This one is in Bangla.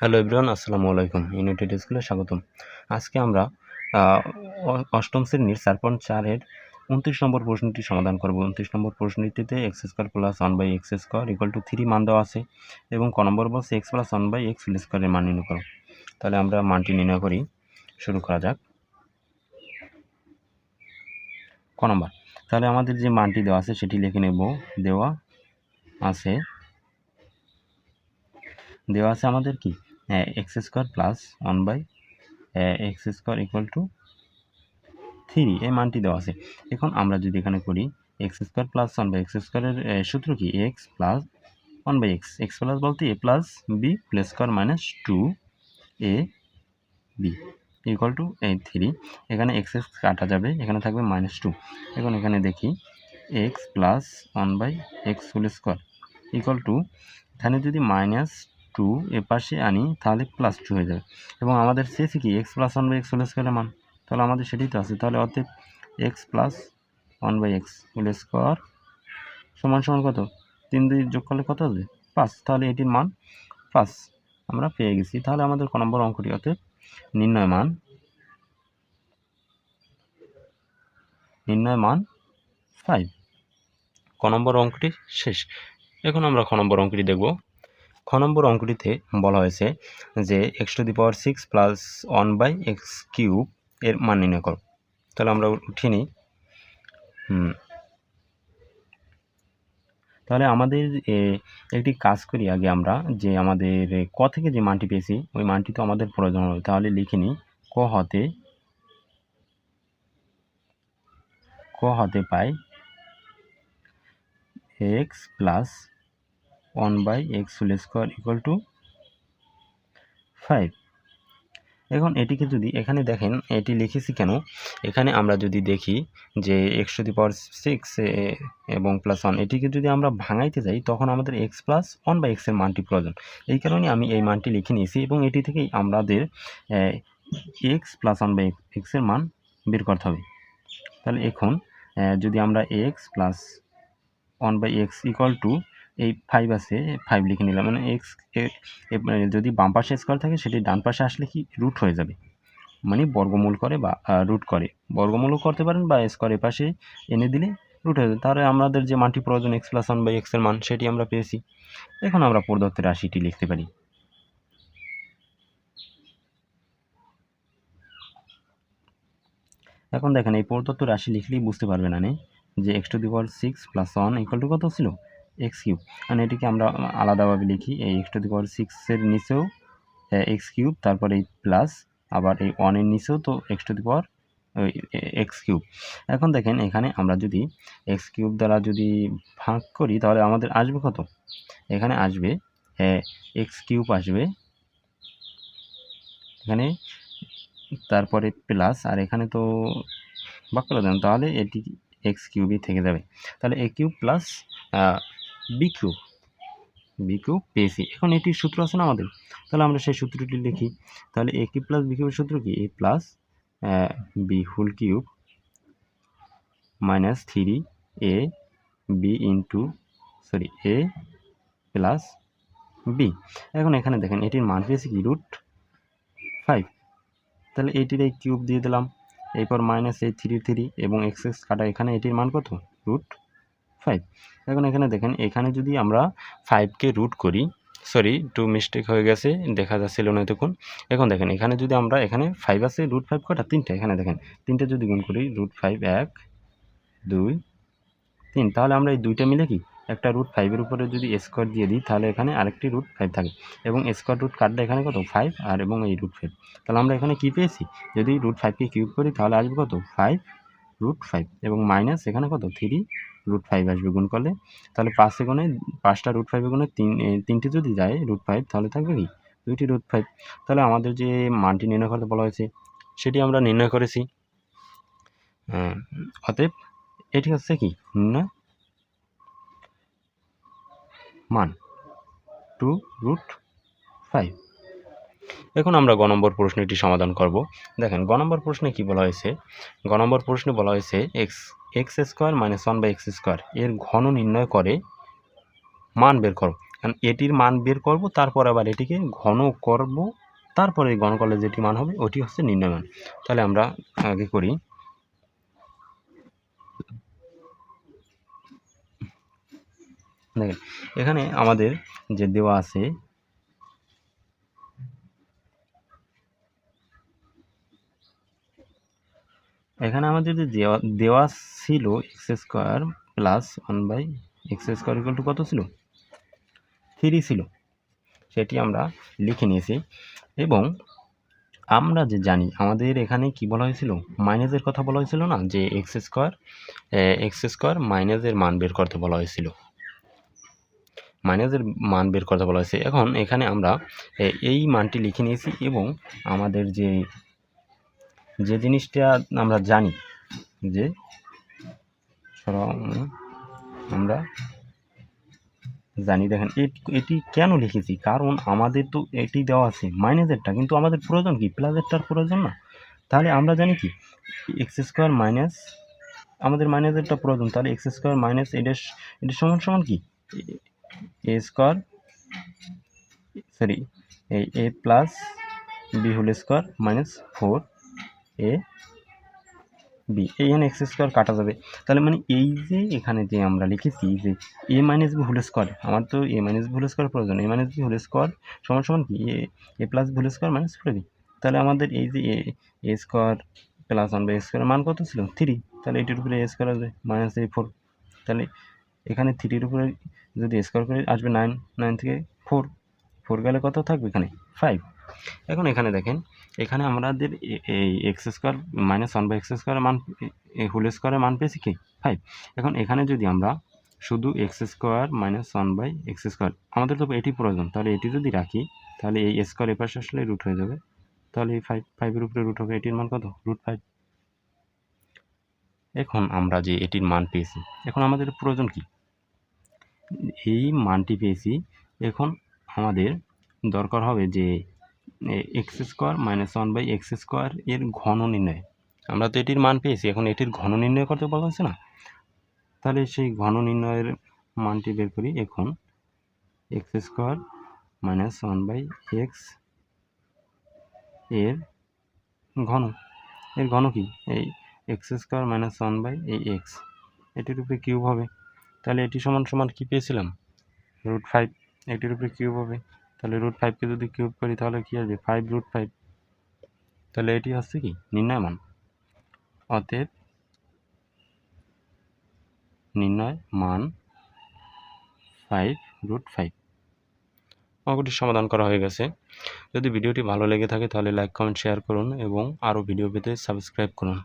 হ্যালো এভরিওয়ান, আসসালামু আলাইকুম। ইউনাইটেড স্কুলে স্বাগতম। আজকে আমরা অষ্টম শ্রেণির চার পয়েন্ট চারের উনত্রিশ নম্বর প্রশ্নটি সমাধান করব। উনত্রিশ নম্বর প্রশ্নটিতে x square plus one by x square equal to three মান দেওয়া আছে এবং ক নম্বর বলছে x plus one by x স্কোয়ারের মান নির্ণয় করো। তাহলে আমরা মানটি নির্ণয় করি। শুরু করা যাক। ক নম্বর। তাহলে আমাদের যে মানটি দেওয়া আছে সেটি লিখে নেব। দেওয়া আছে। দেওয়া আছে আমাদের কি? X square plus one by x square equal to three, এই মানটি দেওয়া আছে। এখন আমরা যদি এখানে করি, x square plus one by x স্কোয়ারের সূত্র কি? X plus one by x. X plus বলতে a plus b plus square minus two a b equal to এই থ্রি। এখানে এক্স এক্স কাটা যাবে, এখানে থাকবে মাইনাস টু। এখন এখানে দেখি, x plus one by x whole square equal to, এখানে যদি মাইনাস টু এ পাশে আনি, তাহলে প্লাস টু হয়ে যাবে এবং আমাদের শেষে কি? X plus one by x whole স্কোয়ারের মান। তাহলে আমাদের সেটাই তো আছে। তাহলে অতএব x plus one by x whole square সমান সমান কত? তিন দুই যোগ করলে কত হবে? পাঁচ। তাহলে এটির মান পাঁচ। আমরা পেয়ে গেছি। তাহলে আমাদের ক নম্বর অঙ্কটি অতএব নির্ণয় মান। নির্ণয় মান ফাইভ ক নম্বর অঙ্কটি শেষ। এখন আমরা খ নম্বর অঙ্কটি দেখব। খ নম্বর অঙ্কটিতে বলা হয়েছে যে x to the power six plus one by x cube এর মান নির্ণয় করো। তাহলে আমরা উঠিয়ে নিই। তাহলে আমাদের একটি কাজ করি আগে আমরা যে আমাদের ক থেকে যে মানটি পেয়েছি, ওই মানটি তো আমাদের প্রয়োজন হবে। তাহলে লিখে নিই, ক হতে ক হতে পাই x plus one by x whole square equal to five. এখন এটিকে যদি এখানে দেখেন, এটি লিখেছি কেন? এখানে আমরা যদি দেখি যে x to the power six এবং প্লাস ওয়ান, এটিকে যদি আমরা ভাঙাইতে যাই, তখন আমাদের এক্স প্লাস ওয়ান বাই এক্সের মানটি প্রয়োজন। এই কারণে আমি এই মানটি লিখে নিয়েছি এবং এটি থেকেই আমাদের এক্স প্লাস ওয়ান বাই এক্সের মান বের করতে হবে। তাহলে এখন যদি আমরা x plus one by x equal to এই ফাইভ আছে ফাইভ লিখে নিলাম। মানে এক্স যদি বাম পাশে স্কোয়ার থাকে, সেটি ডান পাশে আসলে কি রুট হয়ে যাবে। মানে বর্গমূল করে বা রুট করে। বর্গমূলও করতে পারেন বা স্কোয়ারের পাশে এনে দিলে রুট হয়ে যাবে। তাহলে আমাদের যে মানটি প্রয়োজন এক্স প্লাস ওয়ান বাই এক্সের মান, সেটি আমরা পেয়েছি। এখন আমরা প্রদত্ত রাশিটি লিখতে পারি। এখন দেখেন, এই প্রদত্ত রাশি লিখলেই বুঝতে পারবেন না যে x to the power six plus one equal to কত ছিল? X cube. মানে এটিকে আমরা আলাদাভাবে লিখি, এই এক্স টু দি পাওয়ার সিক্সের নিচেও এক্স কিউব, তারপরে এই প্লাস, আবার এই ওয়ানের নিচেও তো x to the power x cube. এখন দেখেন এখানে আমরা যদি এক্স কিউব দ্বারা যদি ভাগ করি, তাহলে আমাদের আসবে কত? এখানে আসবে এক্স কিউব আসবে, এখানে, তারপরে প্লাস, আর এখানে তো ভাগ করে দেন, তাহলে এটি এক্স কিউবই থেকে যাবে। তাহলে a cube plus b cube b cube পেয়েছি এখন এটির সূত্র আছে না আমাদের? তাহলে আমরা সেই সূত্রটি লিখি। তাহলে এ কিউব প্লাস বি সূত্র কি? A plus b whole cube minus three a b into sorry a plus b এখন এখানে দেখেন, এটির মান পেয়েছি কি? রুট ফাইভ তাহলে এইটির এই কিউব দিয়ে দিলাম। এরপর মাইনাস এই থ্রি থ্রি এবং এক্স এক্স কাটা এখানে এটির মান কত? রুট ফাইভ এখন এখানে দেখেন, এখানে যদি আমরা ফাইভকে রুট করি সরি টু মিস্টেক হয়ে গেছে, দেখা যাচ্ছিল না তখন এখন দেখেন, এখানে যদি আমরা, এখানে ফাইভ আছে রুট ফাইভ কটা? তিনটে। এখানে দেখেন, তিনটে যদি গুণ করি রুট ফাইভ এক, দুই, তিন, তাহলে আমরা এই দুইটা মিলে কি? একটা রুট ফাইভের উপরে যদি স্কোয়ার দিয়ে দিই, তাহলে এখানে আরেকটি রুট ফাইভ থাকে। এবং স্কোয়ার রুট কাটলে এখানে কত? ফাইভ আর এবং এই রুট ফাইভ তাহলে আমরা এখানে কী পেয়েছি? যদি রুট ফাইভকে কিউব করি, তাহলে আসবে কত? ফাইভ রুট ফাইভ এবং মাইনাস এখানে কত? থ্রি রুট ফাইভ আসবে গুণ করলে তাহলে পাঁচে গুণে পাঁচটা রুট ফাইভে গুণে তিন তিনটে যদি যায় রুট ফাইভ তাহলে থাকবে কি? দুইটি রুট ফাইভ তাহলে আমাদের যে মানটি নির্ণয় করতে বলা হয়েছে সেটি আমরা নির্ণয় করেছি। আহ, অতএব এটি হচ্ছে কি? নির্ণয় মান। টু রুট ফাইভ এখন আমরা গ নম্বর প্রশ্নটি সমাধান করব। দেখেন, গ নম্বর প্রশ্নে কি বলা হয়েছে? গ নম্বর প্রশ্নে বলা হয়েছে x x square minus one by x square এর ঘন নির্ণয় করে মান বের করো কারণ এটির মান বের করব, তারপর আবার এটিকে ঘন করব, তারপরে ঘন করলে যেটি মান হবে, ওটি হচ্ছে নির্ণয় মান। তাহলে আমরা আগে করি। দেখেন, এখানে আমাদের যে দেওয়া আছে এখানে আমাদের যে দেওয়া দেওয়া ছিল x square plus one by x square equal to কত ছিল? থ্রি ছিল। সেটি আমরা লিখে নিয়েছি। এবং আমরা যে জানি, আমাদের এখানে কি বলা হয়েছিল? মাইনাসের কথা বলা হয়েছিল না? যে এক্স স্কোয়ার এক্স স্কোয়ার মাইনাসের মান বের করতে বলা হয়েছিল। মাইনাসের মান বের করতে বলা হয়েছে। এখন এখানে আমরা এই মানটি লিখে নিয়েছি এবং আমাদের যে যে জিনিসটা আমরা জানি যে আমরা জানি, দেখেন, এটি কেন লিখেছি? কারণ আমাদের তো এটি দেওয়া আছে মাইনাসেরটা কিন্তু আমাদের প্রয়োজন কি? প্লাসেরটার প্রয়োজন না। তাহলে আমরা জানি কি? এক্স স্কোয়ার মাইনাস আমাদের মাইনাসেরটা প্রয়োজন, তাহলে এক্স স্কোয়ার মাইনাস এটা এটা সমান সমান কি? এ স্কোয়ার সরি এই a plus b whole square minus four a b এইখানে এক্স স্কোয়ার কাটা যাবে। তাহলে মানে এই যে এখানে যে আমরা লিখেছি যে a minus b whole square আমার তো a minus b whole square প্রয়োজন। A minus b whole square সমান সমান কি? A a plus whole square minus four b তাহলে আমাদের এই যে a a square plus one by square মান কত ছিল? থ্রি তাহলে এটির উপরে এ স্কোয়ার আসবে মাইনাস এ ফোর তাহলে এখানে থ্রির উপরে যদি স্কোয়ার করে আসবে নাইন নাইন থেকে ফোর ফোর গেলে কত থাকবে এখানে? ফাইভ এখন এখানে দেখেন এখানে আমাদের এই x square minus one by x স্কোয়ারের মান হোল স্কোয়ারের মান পেয়েছি কি? ফাইভ এখন এখানে যদি আমরা শুধু x square minus one by x square আমাদের তো এটি প্রয়োজন, তাহলে এটি যদি রাখি, তাহলে এই স্কোয়ার এপাশে আসলে রুট হয়ে যাবে। তাহলে এই ফাইভ ফাইভের উপরে রুট হবে, এটির মান কত? রুট ফাইভ এখন আমরা যে এটির মান পেয়েছি, এখন আমাদের প্রয়োজন কি? এই মানটি পেয়েছি, এখন আমাদের দরকার হবে যে x square minus one by x square এর ঘন নির্ণয়। আমরা তো এটির মান পেয়েছি, এখন এটির ঘন নির্ণয় করতে বলা হচ্ছে না। তাহলে সেই ঘন নির্ণয়ের মানটি বের করি এখন। X square minus one by এক্সের ঘন। এর ঘন কি? এই x square minus one by এই এক্স। এটির উপরে কিউব হবে। তাহলে এটি সমান সমান কী পেয়েছিলাম? Root five. এটির উপরে কিউব হবে। তাহলে রুট ফাইভকে যদি কিউব করি, তাহলে কী আসবে? ফাইভ রুট ফাইভ তাহলে এটি হচ্ছে কি? নির্ণয় মান। অতএব নির্ণয় মান ফাইভ রুট ফাইভ অঙ্কটির সমাধান করা হয়ে গেছে। যদি ভিডিওটি ভালো লেগে থাকে, তাহলে লাইক কমেন্ট শেয়ার করুন এবং আরও ভিডিও পেতে সাবস্ক্রাইব করুন।